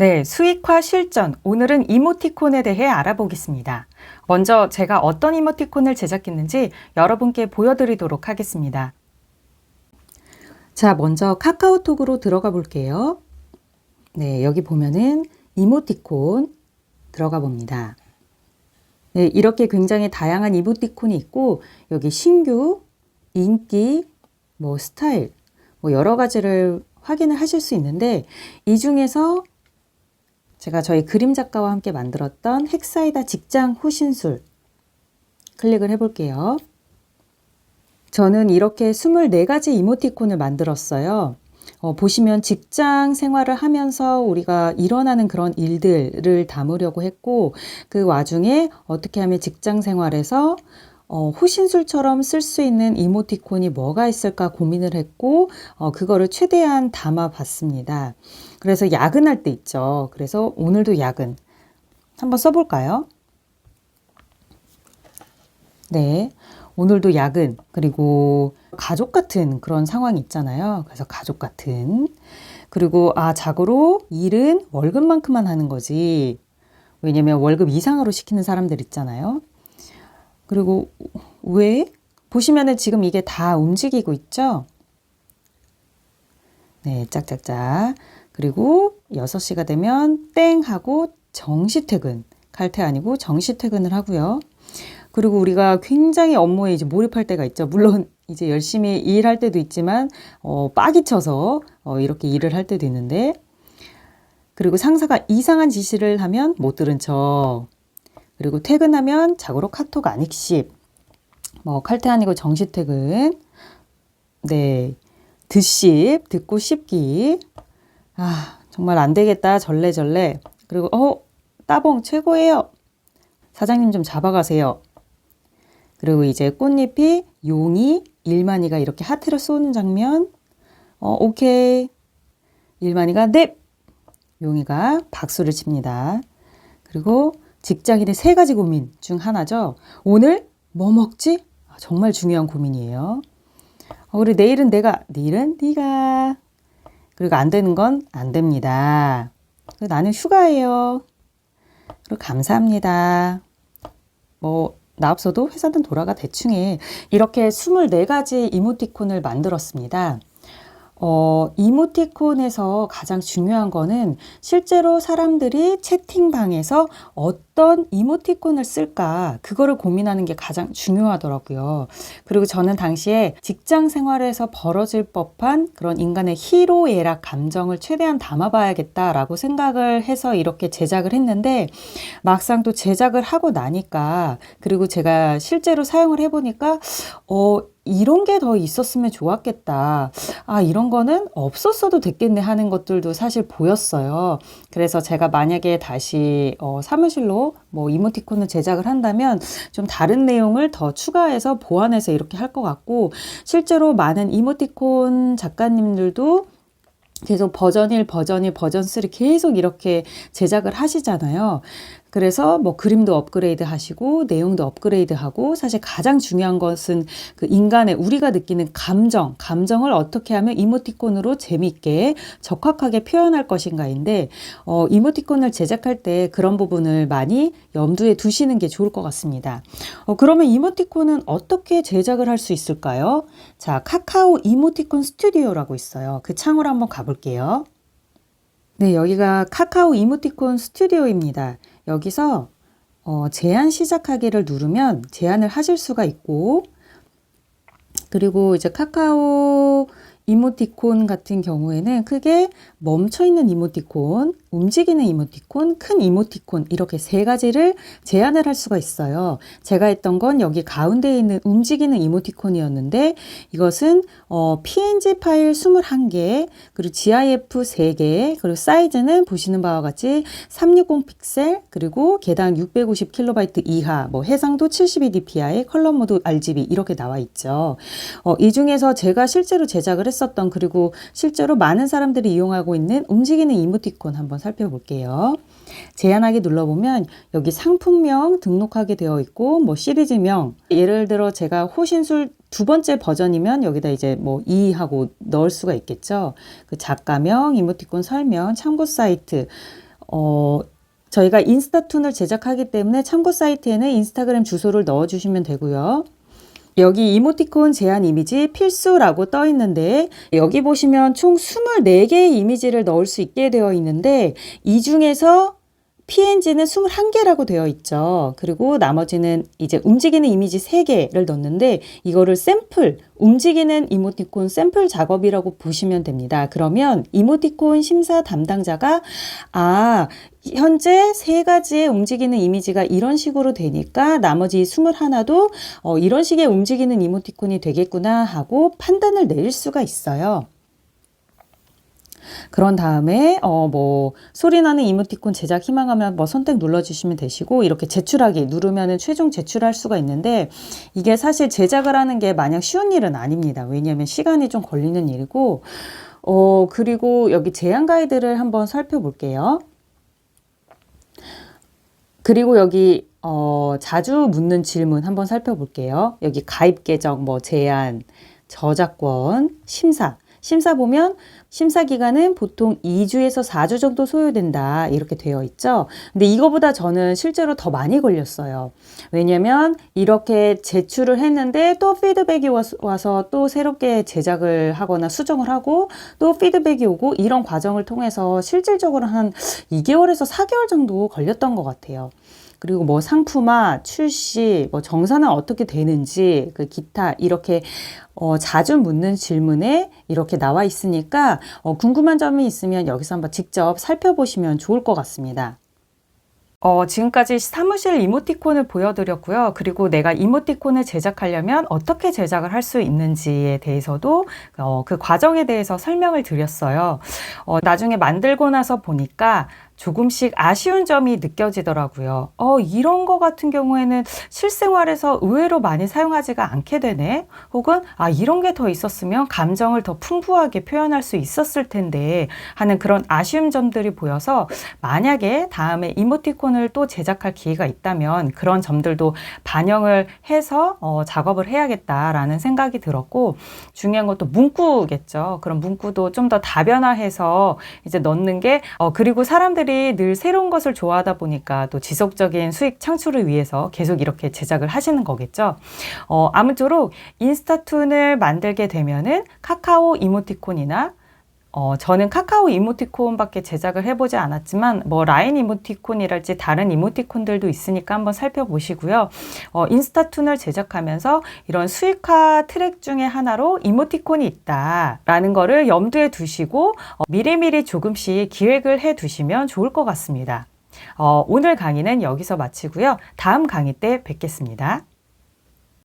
네, 수익화 실전. 오늘은 이모티콘에 대해 알아보겠습니다. 먼저 제가 어떤 이모티콘을 제작했는지 여러분께 보여드리도록 하겠습니다. 자, 먼저 카카오톡으로 들어가 볼게요. 네, 여기 보면은 이모티콘 들어가 봅니다. 네, 이렇게 굉장히 다양한 이모티콘이 있고, 여기 신규, 인기, 뭐 스타일, 뭐 여러 가지를 확인을 하실 수 있는데, 이 중에서 제가 저희 그림 작가와 함께 만들었던 헥사이다 직장 호신술 클릭을 해볼게요. 저는 이렇게 24가지 이모티콘을 만들었어요. 어, 보시면 직장 생활을 하면서 우리가 일어나는 그런 일들을 담으려고 했고, 그 와중에 어떻게 하면 직장 생활에서 어, 호신술처럼 쓸 수 있는 이모티콘이 뭐가 있을까 고민을 했고, 어, 그거를 최대한 담아 봤습니다. 그래서 야근할 때 있죠. 그래서 오늘도 야근. 한번 써볼까요? 네. 오늘도 야근. 그리고 가족 같은 그런 상황이 있잖아요. 그래서 가족 같은. 그리고, 아, 자고로 일은 월급만큼만 하는 거지. 왜냐면 월급 이상으로 시키는 사람들 있잖아요. 그리고 왜? 보시면은 지금 이게 다 움직이고 있죠? 네, 짝짝짝. 그리고 6시가 되면 땡 하고 정시 퇴근. 칼퇴 아니고 정시 퇴근을 하고요. 그리고 우리가 굉장히 업무에 이제 몰입할 때가 있죠. 물론 이제 열심히 일할 때도 있지만 어, 빡이 쳐서 어, 이렇게 일을 할 때도 있는데 그리고 상사가 이상한 지시를 하면 못 들은 척 그리고 퇴근하면 자고로 카톡 안 읽씹. 뭐 칼퇴 아니고 정시 퇴근. 네. 듣씹, 듣고 씹기. 아, 정말 안 되겠다. 절레절레. 그리고 어, 따봉 최고예요. 사장님 좀 잡아가세요. 그리고 이제 꽃잎이 용이 일만이가 이렇게 하트를 쏘는 장면. 어, 오케이. 일만이가 넵. 용이가 박수를 칩니다. 그리고 직장인의 세 가지 고민 중 하나죠. 오늘 뭐 먹지? 아, 정말 중요한 고민이에요. 어, 우리 내일은 내가, 내일은 네가. 그리고 안 되는 건 안 됩니다. 나는 휴가예요. 그리고 감사합니다. 뭐, 나 없어도 회사는 돌아가 대충해. 이렇게 24가지 이모티콘을 만들었습니다. 어, 이모티콘에서 가장 중요한 거는 실제로 사람들이 채팅방에서 어떤 이모티콘을 쓸까, 그거를 고민하는 게 가장 중요하더라고요. 그리고 저는 당시에 직장 생활에서 벌어질 법한 그런 인간의 희로애락 감정을 최대한 담아봐야겠다라고 생각을 해서 이렇게 제작을 했는데, 막상 또 제작을 하고 나니까, 그리고 제가 실제로 사용을 해보니까, 어, 이런 게 더 있었으면 좋았겠다. 아, 이런 거는 없었어도 됐겠네 하는 것들도 사실 보였어요. 그래서 제가 만약에 다시 어, 사무실로 뭐 이모티콘을 제작을 한다면 좀 다른 내용을 더 추가해서 보완해서 이렇게 할 것 같고 실제로 많은 이모티콘 작가님들도 계속 버전 1, 버전 2, 버전 3 계속 이렇게 제작을 하시잖아요. 그래서 뭐 그림도 업그레이드 하시고 내용도 업그레이드 하고 사실 가장 중요한 것은 그 인간의 우리가 느끼는 감정, 감정을 어떻게 하면 이모티콘으로 재미있게 적확하게 표현할 것인가인데 어, 이모티콘을 제작할 때 그런 부분을 많이 염두에 두시는 게 좋을 것 같습니다. 어, 그러면 이모티콘은 어떻게 제작을 할 수 있을까요? 자, 카카오 이모티콘 스튜디오라고 있어요. 그 창으로 한번 가볼게요. 네, 여기가 카카오 이모티콘 스튜디오입니다. 여기서 어, 제한 시작하기를 누르면 제한을 하실 수가 있고 그리고 이제 카카오 이모티콘 같은 경우에는 크게 멈춰 있는 이모티콘, 움직이는 이모티콘, 큰 이모티콘 이렇게 세 가지를 제한을 할 수가 있어요. 제가 했던 건 여기 가운데에 있는 움직이는 이모티콘이었는데 이것은 어, PNG 파일 21개, 그리고 GIF 3개, 그리고 사이즈는 보시는 바와 같이 360 픽셀, 그리고 개당 650KB 이하, 뭐 해상도 72dpi, 컬러 모드 RGB 이렇게 나와 있죠. 어, 이 중에서 제가 실제로 제작을 했 었던 그리고 실제로 많은 사람들이 이용하고 있는 움직이는 이모티콘 한번 살펴볼게요. 제한하기 눌러보면 여기 상품명 등록하게 되어 있고 뭐 시리즈명 예를 들어 제가 호신술 두 번째 버전이면 여기다 이제 뭐 이 하고 넣을 수가 있겠죠. 그 작가명, 이모티콘 설명, 참고 사이트 어, 저희가 인스타툰을 제작하기 때문에 참고 사이트에는 인스타그램 주소를 넣어주시면 되고요. 여기 이모티콘 제한 이미지 필수라고 떠 있는데 여기 보시면 총 24개의 이미지를 넣을 수 있게 되어 있는데 이 중에서 PNG는 21개라고 되어 있죠. 그리고 나머지는 이제 움직이는 이미지 3개를 넣는데 이거를 샘플, 움직이는 이모티콘 샘플 작업이라고 보시면 됩니다. 그러면 이모티콘 심사 담당자가 아, 현재 세 가지의 움직이는 이미지가 이런 식으로 되니까 나머지 21도 어, 이런 식의 움직이는 이모티콘이 되겠구나 하고 판단을 내릴 수가 있어요. 그런 다음에 어 뭐 소리 나는 이모티콘 제작 희망하면 뭐 선택 눌러주시면 되시고 이렇게 제출하기 누르면은 최종 제출할 수가 있는데 이게 사실 제작을 하는 게 마냥 쉬운 일은 아닙니다. 왜냐하면 시간이 좀 걸리는 일이고 어 그리고 여기 제한 가이드를 한번 살펴볼게요. 그리고 여기 어, 자주 묻는 질문 한번 살펴볼게요. 여기 가입 계정, 뭐 제한, 저작권, 심사. 심사 보면 심사 기간은 보통 2주에서 4주 정도 소요된다. 이렇게 되어 있죠. 근데 이거보다 저는 실제로 더 많이 걸렸어요. 왜냐면 이렇게 제출을 했는데 또 피드백이 와서- 또 새롭게 제작을 하거나 수정을 하고 또 피드백이 오고 이런 과정을 통해서 실질적으로 한 2개월에서 4개월 정도 걸렸던 것 같아요. 그리고 뭐 상품화, 출시, 뭐 정산은 어떻게 되는지, 그 기타 이렇게 어, 자주 묻는 질문에 이렇게 나와 있으니까 어, 궁금한 점이 있으면 여기서 한번 직접 살펴보시면 좋을 것 같습니다. 어, 지금까지 사무실 이모티콘을 보여드렸고요. 그리고 내가 이모티콘을 제작하려면 어떻게 제작을 할 수 있는지에 대해서도 어, 그 과정에 대해서 설명을 드렸어요. 어, 나중에 만들고 나서 보니까 조금씩 아쉬운 점이 느껴지더라고요. 어, 이런 거 같은 경우에는 실생활에서 의외로 많이 사용하지가 않게 되네. 혹은, 아, 이런 게 더 있었으면 감정을 더 풍부하게 표현할 수 있었을 텐데 하는 그런 아쉬운 점들이 보여서 만약에 다음에 이모티콘을 또 제작할 기회가 있다면 그런 점들도 반영을 해서 어, 작업을 해야겠다라는 생각이 들었고 중요한 것도 문구겠죠. 그런 문구도 좀 더 다변화해서 이제 넣는 게 어, 그리고 사람들이 늘 새로운 것을 좋아하다 보니까 또 지속적인 수익 창출을 위해서 계속 이렇게 제작을 하시는 거겠죠. 어, 아무쪼록 인스타툰을 만들게 되면은 카카오 이모티콘이나 어, 저는 카카오 이모티콘밖에 제작을 해보지 않았지만, 뭐, 라인 이모티콘이랄지 다른 이모티콘들도 있으니까 한번 살펴보시고요. 어, 인스타 툰을 제작하면서 이런 수익화 트랙 중에 하나로 이모티콘이 있다라는 거를 염두에 두시고, 어, 미리미리 조금씩 기획을 해 두시면 좋을 것 같습니다. 어, 오늘 강의는 여기서 마치고요. 다음 강의 때 뵙겠습니다.